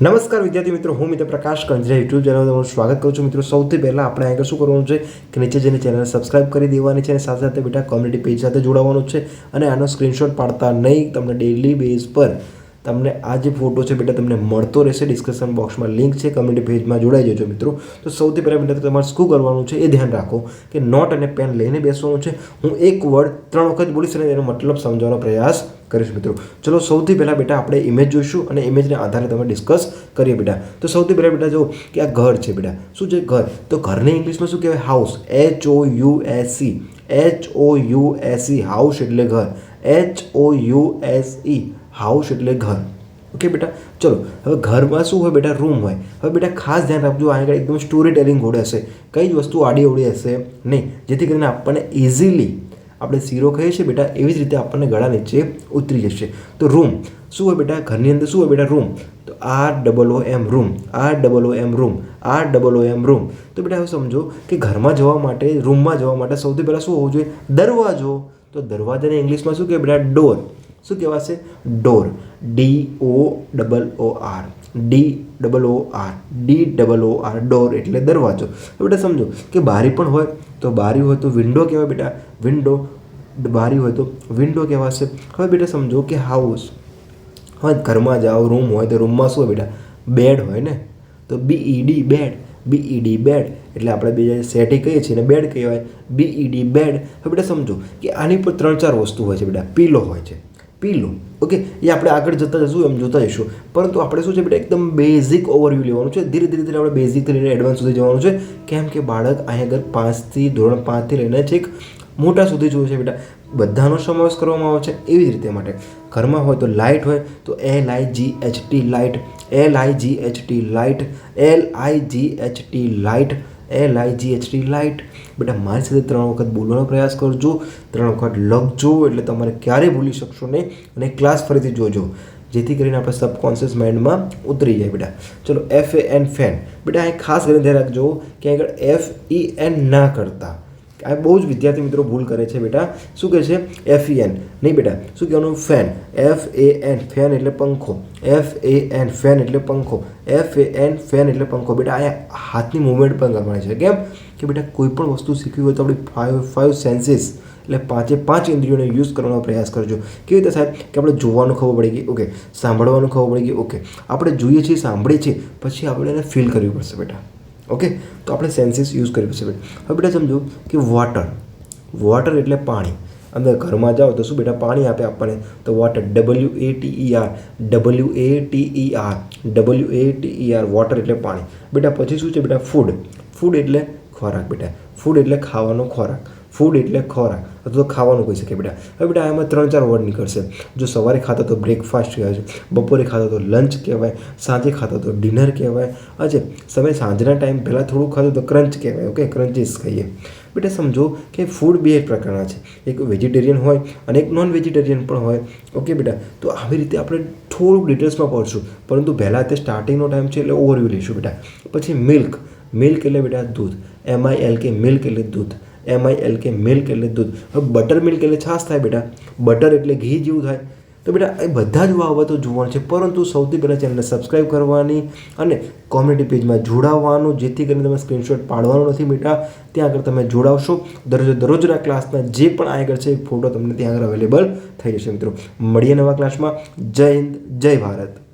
નમસ્કાર વિદ્યાર્થી મિત્રો, હું મિત્ર પ્રકાશ કંજરા યુટ્યુબ ચેનલ તમારું સ્વાગત કરું છું. મિત્રો, સૌથી પહેલાં આપણે આગળ શું કરવાનું છે કે નીચે જઈને ચેનલ સબસ્ક્રાઇબ કરી દેવાની છે અને સાથે સાથે બેટા કોમ્યુનિટી પેજ સાથે જોડાવાનું છે અને આનો સ્ક્રીનશોટ પાડતા નહીં. તમને ડેઇલી બેઝ પર તમને આ જે ફોટો છે બેટા, તમને મળતો રહેશે ડિસ્ક્રિપ્શન બોક્સમાં લિંક છે કમ્યુનિટી પેજમાં જોડાઈ જજો મિત્રો. તો સૌથી પહેલાં બેટા, તમારે શું કરવાનું છે એ ધ્યાન રાખો કે નોટ અને પેન લઈને બેસવાનું છે. હું એક વર્ડ ત્રણ વખત બોલીશ અને એનો મતલબ સમજવાનો પ્રયાસ કરીશ મિત્રો. ચલો, સૌથી પહેલાં બેટા, આપણે ઇમેજ જોઈશું અને ઇમેજને આધારે તમે ડિસ્કસ કરીએ બેટા. તો સૌથી પહેલાં બેટા જો કે આ ઘર છે બેટા. શું છે ઘર? તો ઘરને ઇંગ્લિશમાં શું કહેવાય? House H O U S C H O U S C house એટલે ઘર. H O U S E house એટલે ઘર. ઓકે બેટા? ચલો, હવે ઘરમાં શું હોય બેટા? રૂમ હોય. હવે બેટા ખાસ ધ્યાન રાખજો આગળ એકદમ સ્ટોરી ટેલિંગ ઘોડે હશે. કઈ જ વસ્તુ આડી ઓડી હશે નહીં. જેથી કરીને આપણને ઇઝીલી આપણે શીરો કહીએ છીએ બેટા, એવી જ રીતે આપણને ગળા નીચે ઉતરી જશે. તો રૂમ શું હોય બેટા? ઘરની અંદર શું હોય બેટા? રૂમ તો R double O M room R double O M room R double O M room તો બેટા હવે સમજો કે ઘરમાં જવા માટે રૂમમાં જવા માટે સૌથી પહેલાં શું હોવું જોઈએ? દરવાજો. તો દરવાજાને ઇંગ્લિશમાં શું કહે બેટા? ડોર શું કહેવાશે door D O double O R D double O R D double O R door એટલે દરવાજો. બેટા સમજો કે બારી પણ હોય તો બારી હોય તો વિન્ડો કહેવાય બેટા. વિન્ડો બારી હોય તો વિન્ડો કહેવાશે હવે બેટા સમજો કે હાઉસ હવે ઘરમાં જાઓ રૂમ હોય તો રૂમમાં શું હોય બેટા? બેડ હોય ને? તો B E D bed B D bed એટલે આપણે બીજા સેટી કહીએ છીએ ને બેડ કહેવાય. બી ડી બેડ હવે બેટા સમજો કે આની પર ત્રણ ચાર વસ્તુ હોય છે બેટા. પીલો હોય છે. પીલો ઓકે એ આપણે આગળ જતા જશું, એમ જોતા જઈશું. પરંતુ આપણે શું છે બેટા, એકદમ બેઝિક ઓવરવ્યૂ લેવાનું છે. ધીરે ધીરે ધીરે આપણે બેઝિકથી લઈને એડવાન્સ સુધી જવાનું છે. કેમ કે બાળક અહીંયા આગળ પાંચથી, ધોરણ પાંચથી લઈને છેક મોટા સુધી જોયું છે બેટા. બધાનો સમાવેશ કરવામાં આવે છે એવી જ રીતે માટે. ઘરમાં હોય તો લાઇટ હોય, તો L I G H T light L I G H T light L I G H T light L I G H T light બેટા, મારી સાથે ત્રણ વખત બોલવાનો પ્રયાસ કરજો. ત્રણ વખત લખજો, એટલે તમારે ક્યારેય ભૂલી શકશો નહીં. અને ક્લાસ ફરીથી જોજો. જેથી કરીને આપણે સબકોન્શિયસ માઇન્ડમાં ઉતરી જાય બેટા. ચલો એફ એ એન ફેન બેટા, અહીં ખાસ કરીને ધ્યાન રાખજો કે આગળ એફ ઈ એન ના કરતા. આ બહુ જ વિદ્યાર્થી મિત્રો ભૂલ કરે છે બેટા. શું કહે છે? એફ એન નહીં બેટા. શું કહેવાનું? Fan F A N fan એટલે પંખો. એફ એ એન ફેન એટલે પંખો. એફ એ એન ફેન એટલે પંખો. બેટા અહીંયા હાથની મૂવમેન્ટ પણ કરવાની છે. કેમ? કે બેટા, કોઈ પણ વસ્તુ શીખવી હોય તો આપણી ફાઇવ ફાઇવ સેન્સીસ એટલે પાંચે પાંચ ઇન્દ્રિયોને યુઝ કરવાનો પ્રયાસ કરજો. કેવી રીતે સાહેબ? કે આપણે જોવાનું ખબર પડી ગઈ. ઓકે સાંભળવાનું ખબર પડી ગઈ. ઓકે આપણે જોઈએ છીએ સાંભળીએ છીએ પછી આપણે એને ફીલ કરવી પડશે બેટા. ઓકે? તો આપણે સેન્સીસ યુઝ કરવી પડશે બેટા હવે બેટા સમજો કે વોટર વોટર એટલે પાણી. અંદર ઘરમાં જાઓ તો શું બેટા પાણી આપે આપણને? તો water W A T E R W A T E R W A T E R water એટલે પાણી. બેટા પછી શું છે બેટા? ફૂડ ફૂડ એટલે ખોરાક બેટા. ફૂડ એટલે ખાવાનો ખોરાક. ફૂડ એટલે ખોરાક. અથવા તો ખાવાનું કહી શકે બેટા. હવે બેટા, આમાં ત્રણ ચાર વર્ડ નીકળશે. જો સવારે ખાતા તો બ્રેકફાસ્ટ કહેવાય છે, બપોરે ખાતા તો લંચ કહેવાય, સાંજે ખાતા તો ડિનર કહેવાય. આજે તમે સાંજના ટાઈમ પહેલાં થોડું ખાતું તો ક્રંચ કહેવાય ઓકે ક્રંચીસ કહીએ બેટા, સમજો કે ફૂડ બે પ્રકારના છે. એક વેજીટેરિયન હોય અને એક નોન વેજીટેરિયન પણ હોય ઓકે બેટા? તો આવી રીતે આપણે થોડુંક ડિટેલ્સમાં પડશું પરંતુ પહેલાં તે સ્ટાર્ટિંગનો ટાઈમ છે એટલે ઓવરવ્યૂ લઈશું, બેટા. પછી મિલ્ક મિલ્ક એટલે બેટા દૂધ. એમ આઈ એલ કે મિલ્ક એટલે દૂધ. એમ આઈ એલ કે મિલ્ક એટલે દૂધ. હવે બટર મિલ્ક એટલે છાશ થાય બેટા. બટર એટલે ઘી જેવું થાય. તો બેટા, એ બધા જ બાબતો જોવાનું છે. પરંતુ સૌથી પહેલાં ચેનલને સબસ્ક્રાઈબ કરવાની અને કોમ્યુનિટી પેજમાં જોડાવવાનું જેથી કરીને તમે સ્ક્રીનશોટ પાડવાનો નથી બેટા. ત્યાં આગળ તમે જોડાવશો. દરરોજ દરરોજના ક્લાસના જે પણ આગળ છે, એ ફોટો તમને ત્યાં આગળ અવેલેબલ થઈ જશે મિત્રો. મળીએ નવા ક્લાસમાં જય હિન્દ, જય ભારત.